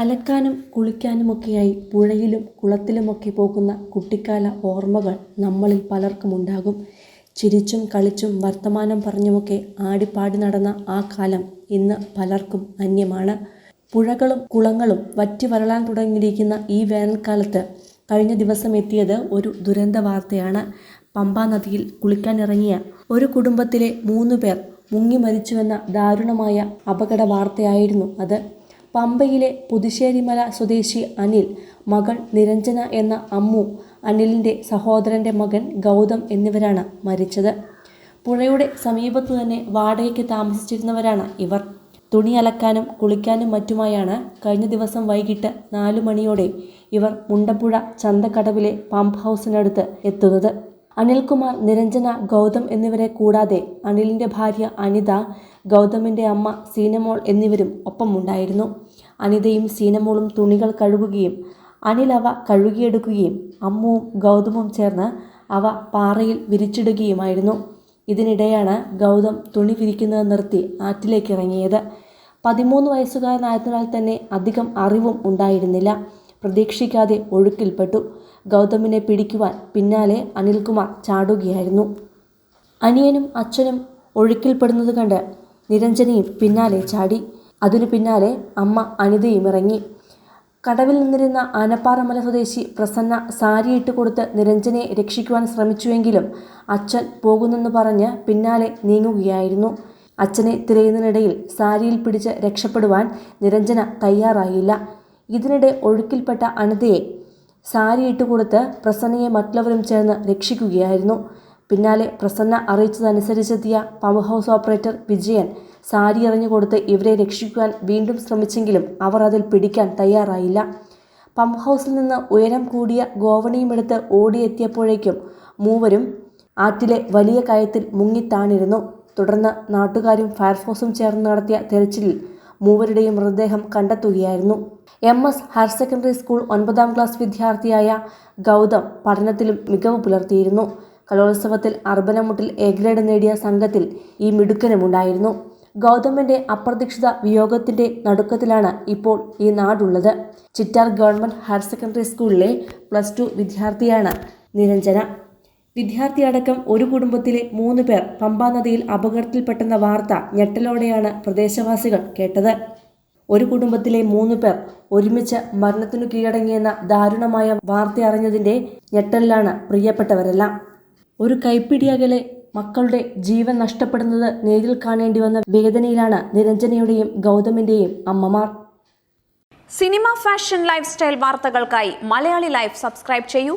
അലക്കാനും കുളിക്കാനുമൊക്കെയായി പുഴയിലും കുളത്തിലുമൊക്കെ പോകുന്ന കുട്ടിക്കാല ഓർമ്മകൾ നമ്മളിൽ പലർക്കും ഉണ്ടാകും. ചിരിച്ചും കളിച്ചും വർത്തമാനം പറഞ്ഞുമൊക്കെ ആടിപ്പാടി നടന്ന ആ കാലം ഇന്ന് പലർക്കും അന്യമാണ്. പുഴകളും കുളങ്ങളും വറ്റി വരളാൻ തുടങ്ങിയിരിക്കുന്ന ഈ വേനൽക്കാലത്ത് കഴിഞ്ഞ ദിവസം എത്തിയത് ഒരു ദുരന്ത വാർത്തയാണ്. പമ്പാ നദിയിൽ കുളിക്കാനിറങ്ങിയ ഒരു കുടുംബത്തിലെ മൂന്ന് പേർ മുങ്ങി മരിച്ചുവെന്ന ദാരുണമായ അപകട വാർത്തയായിരുന്നു അത്. പമ്പയിലെ പുതുശ്ശേരിമല സ്വദേശി അനിൽ മകൾ നിരഞ്ജന എന്ന അമ്മു അനിലിന്റെ സഹോദരന്റെ മകൻ ഗൗതം എന്നിവരാണ് മരിച്ചത്. പുഴയുടെ സമീപത്തു തന്നെ വാടകയ്ക്ക് താമസിച്ചിരുന്നവരാണ് ഇവർ. തുണി അലക്കാനും കുളിക്കാനും മറ്റുമായാണ് കഴിഞ്ഞ ദിവസം വൈകിട്ട് നാലു മണിയോടെ ഇവർ മുണ്ടപ്പുഴ ചന്തക്കടവിലെ പമ്പ് ഹൗസിനടുത്ത് എത്തുന്നത്. അനിൽകുമാർ നിരഞ്ജന ഗൗതം എന്നിവരെ കൂടാതെ അനിലിന്റെ ഭാര്യ അനിത ഗൗതമിന്റെ അമ്മ സീനമോൾ എന്നിവരും ഒപ്പമുണ്ടായിരുന്നു. അനിതയും സീനമോളും തുണികൾ കഴുകുകയും അനിൽ അവ കഴുകിയെടുക്കുകയും അമ്മുവും ഗൗതമും ചേർന്ന് അവ പാറയിൽ വിരിച്ചിടുകയുമായിരുന്നു. ഇതിനിടെയാണ് ഗൗതം തുണി വിരിക്കുന്നത് നിർത്തി ആറ്റിലേക്ക് ഇറങ്ങിയത് പതിമൂന്ന് വയസ്സുകാരനായതിനാൽ തന്നെ അധികം അറിവും ഉണ്ടായിരുന്നില്ല. പ്രതീക്ഷിക്കാതെ ഒഴുക്കിൽപ്പെട്ടു. ഗൗതമിനെ പിടിക്കുവാൻ പിന്നാലെ അനിൽകുമാർ ചാടുകയായിരുന്നു. അനിയനും അച്ഛനും ഒഴുക്കിൽപ്പെടുന്നത് കണ്ട് നിരഞ്ജനയും പിന്നാലെ ചാടി. അതിനു പിന്നാലെ അമ്മ അനിതയും ഇറങ്ങി. കടവിൽ നിന്നിരുന്ന ആനപ്പാറമല സ്വദേശി പ്രസന്ന സാരിയിട്ട് കൊടുത്ത് നിരഞ്ജനെ രക്ഷിക്കുവാൻ ശ്രമിച്ചുവെങ്കിലും അച്ഛൻ പോകുന്നെന്ന് പറഞ്ഞ് പിന്നാലെ നീങ്ങുകയായിരുന്നു. അച്ഛനെ തിരയുന്നതിനിടയിൽ സാരിയിൽ പിടിച്ച് രക്ഷപ്പെടുവാൻ നിരഞ്ജന തയ്യാറായില്ല. ഇതിനിടെ ഒഴുക്കിൽപ്പെട്ട അനിതയെ സാരിയിട്ട് കൊടുത്ത് പ്രസന്നയെ മറ്റുള്ളവരും ചേർന്ന് രക്ഷിക്കുകയായിരുന്നു. പിന്നാലെ Prasanna അറിയിച്ചതനുസരിച്ചെത്തിയ pump house operator Vijayan sari എറിഞ്ഞു കൊടുത്ത് ഇവരെ രക്ഷിക്കുവാൻ വീണ്ടും ശ്രമിച്ചെങ്കിലും അവർ അതിൽ പിടിക്കാൻ തയ്യാറായില്ല. പമ്പ് ഹൗസിൽ നിന്ന് ഉയരം കൂടിയ ഗോവണിയുമെടുത്ത് ഓടിയെത്തിയപ്പോഴേക്കും മൂവരും ആറ്റിലെ വലിയ കയത്തിൽ മുങ്ങിത്താണിരുന്നു തുടർന്ന് നാട്ടുകാരും ഫയർഫോഴ്സും ചേർന്ന് നടത്തിയ തെരച്ചിലിൽ മൂവരുടെയും മൃതദേഹം കണ്ടെത്തുകയായിരുന്നു. M S higher secondary school ഒൻപതാം ക്ലാസ് വിദ്യാർത്ഥിയായ ഗൗതം പഠനത്തിലും മികവ് പുലർത്തിയിരുന്നു. കലോത്സവത്തിൽ അർബനമുട്ടിൽ എ ഗ്രേഡ് നേടിയ സംഘത്തിൽ ഈ മിടുക്കനുമുണ്ടായിരുന്നു. ഗൗതമിന്റെ അപ്രതീക്ഷിത വിയോഗത്തിന്റെ നടുക്കത്തിലാണ് ഇപ്പോൾ ഈ നാടുള്ളത്. ചിറ്റാർ ഗവൺമെന്റ് ഹയർ സെക്കൻഡറി സ്കൂളിലെ പ്ലസ് ടു വിദ്യാർത്ഥിയാണ് നിരഞ്ജന. വിദ്യാർത്ഥിയടക്കം ഒരു കുടുംബത്തിലെ മൂന്ന് പേർ പമ്പാ നദിയിൽ അപകടത്തിൽപ്പെട്ടെന്ന വാർത്ത ഞെട്ടലോടെയാണ് പ്രദേശവാസികൾ കേട്ടത്. ഒരു കുടുംബത്തിലെ മൂന്ന് പേർ ഒരുമിച്ച് മരണത്തിനു കീഴടങ്ങിയെന്ന ദാരുണമായ വാർത്ത അറിഞ്ഞതിന്റെ ഞെട്ടലിലാണ് പ്രിയപ്പെട്ടവരെല്ലാം. ഒരു കൈപ്പിടിയകലെ മക്കളുടെ ജീവൻ നഷ്ടപ്പെടുന്നത് നേരിൽ കാണേണ്ടി വന്ന വേദനയിലാണ് നിരഞ്ജനയുടെയും ഗൗതമിന്റെയും അമ്മമാർ. സിനിമ ഫാഷൻ ലൈഫ് സ്റ്റൈൽ വാർത്തകൾക്കായി മലയാളി ലൈഫ് സബ്സ്ക്രൈബ് ചെയ്യൂ.